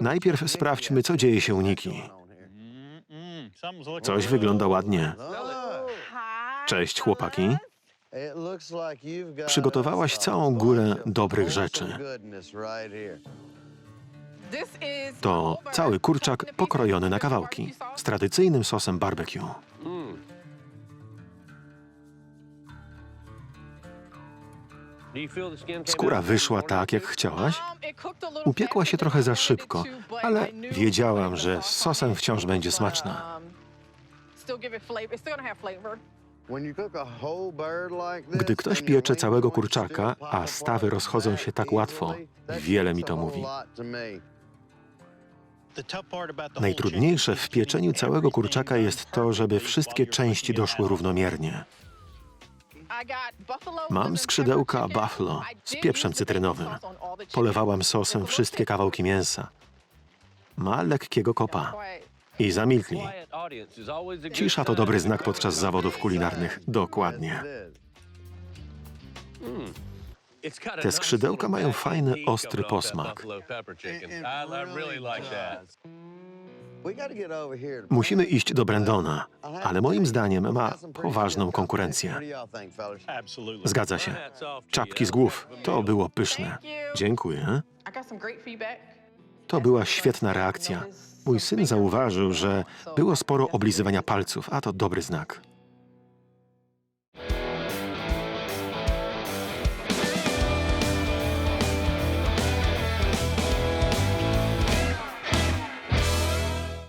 Najpierw sprawdźmy, co dzieje się u Niki. Coś wygląda ładnie. Cześć, chłopaki. Przygotowałaś całą górę dobrych rzeczy. To cały kurczak pokrojony na kawałki z tradycyjnym sosem barbecue. Skóra wyszła tak, jak chciałaś? Upiekła się trochę za szybko, ale wiedziałam, że z sosem wciąż będzie smaczna. Gdy ktoś piecze całego kurczaka, a stawy rozchodzą się tak łatwo, wiele mi to mówi. Najtrudniejsze w pieczeniu całego kurczaka jest to, żeby wszystkie części doszły równomiernie. Mam skrzydełka buffalo z pieprzem cytrynowym. Polewałam sosem wszystkie kawałki mięsa. Ma lekkiego kopa. I zamilkli. Cisza to dobry znak podczas zawodów kulinarnych. Dokładnie. Te skrzydełka mają fajny, ostry posmak. Musimy iść do Brandona, ale moim zdaniem ma poważną konkurencję. Zgadza się. Czapki z głów. To było pyszne. Dziękuję. To była świetna reakcja. Mój syn zauważył, że było sporo oblizywania palców, a to dobry znak.